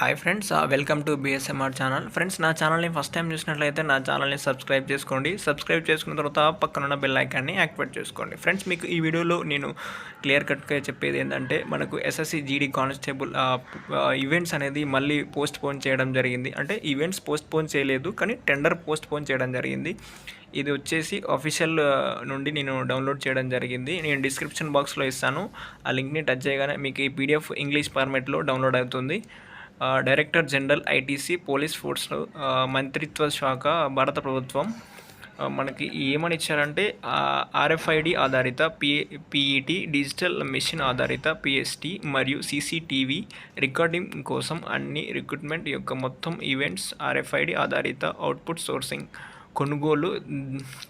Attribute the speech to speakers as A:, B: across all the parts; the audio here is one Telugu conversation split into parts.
A: Hi friends welcome to B S M R channel friends నా ఛానల్ని ఫస్ట్ టైం చూసినట్లయితే నా ఛానల్ని సబ్స్క్రైబ్ చేసుకోండి. సబ్స్క్రైబ్ చేసుకున్న తర్వాత పక్కన ఉన్న బెల్ ఐకాన్ని యాక్టివేట్ చేసుకోండి. ఫ్రెండ్స్ మీకు ఈ వీడియోలో నేను క్లియర్ కట్గా చెప్పేది ఏంటంటే మనకు ఎస్ఎస్సి జీడీ కానిస్టేబుల్ ఈవెంట్స్ అనేది మళ్ళీ పోస్ట్ పోన్ చేయడం జరిగింది. అంటే ఈవెంట్స్ పోస్ట్ పోన్ చేయలేదు కానీ టెండర్ పోస్ట్ పోన్ చేయడం జరిగింది. ఇది వచ్చేసి అఫీషియల్ uh, నుండి నేను డౌన్లోడ్ చేయడం జరిగింది. నేను డిస్క్రిప్షన్ బాక్స్లో ఇస్తాను. ఆ లింక్ని టచ్ చేయగానే మీకు ఈ పీడిఎఫ్ ఇంగ్లీష్ ఫార్మేట్లో డౌన్లోడ్ అవుతుంది. Director general ITC police force మంత్రిత్వ శాఖ భారత ప్రభుత్వం మనకి ఏమని ఇచ్చారంటే ఆర్ఎఫ్ఐడి ఆధారిత పి పిఈటి డిజిటల్ మిషన్ ఆధారిత పిఎస్టి మరియు సీసీటీవీ రికార్డింగ్ కోసం అన్ని రిక్రూట్మెంట్ యొక్క మొత్తం ఈవెంట్స్ ఆర్ఎఫ్ఐడి ఆధారిత అవుట్పుట్ సోర్సింగ్ కొనుగోలు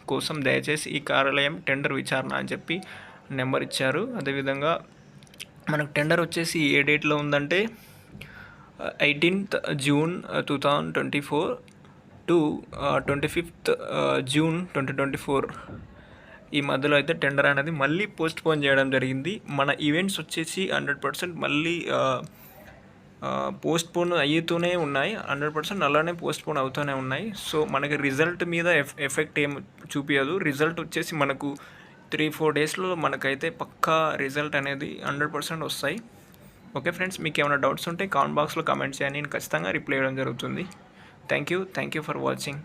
A: కోసం దయచేసి ఈ కార్యాలయం టెండర్ విచారణ అని చెప్పి నెంబర్ ఇచ్చారు. అదేవిధంగా మనకు టెండర్ వచ్చేసి ఏ డేట్లో ఉందంటే eighteenth June two thousand twenty four to twenty fifth June twenty twenty four ఈ మధ్యలో అయితే టెండర్ అనేది మళ్ళీ పోస్ట్ పోన్ చేయడం జరిగింది. మన ఈవెంట్స్ వచ్చేసి హండ్రెడ్ పర్సెంట్ మళ్ళీ పోస్ట్ పోన్ అయ్యుతూనే ఉన్నాయి. హండ్రెడ్ పర్సెంట్ అలానే పోస్ట్ పోన్ అవుతూనే ఉన్నాయి. సో మనకి రిజల్ట్ మీద ఎఫ్ ఎఫెక్ట్ ఏం చూపించదు రిజల్ట్ వచ్చేసి మనకు త్రీ ఫోర్ డేస్లో మనకైతే పక్కా రిజల్ట్ అనేది హండ్రెడ్ పర్సెంట్ వస్తాయి. ఓకే ఫ్రెండ్స్ మీకు ఏమైనా డౌట్స్ ఉంటే కామెంట్ బాక్స్లో కామెంట్ చేయండి. నేను ఖచ్చితంగా రిప్లై ఇవ్వడం జరుగుతుంది. Thank you. Thank you for watching.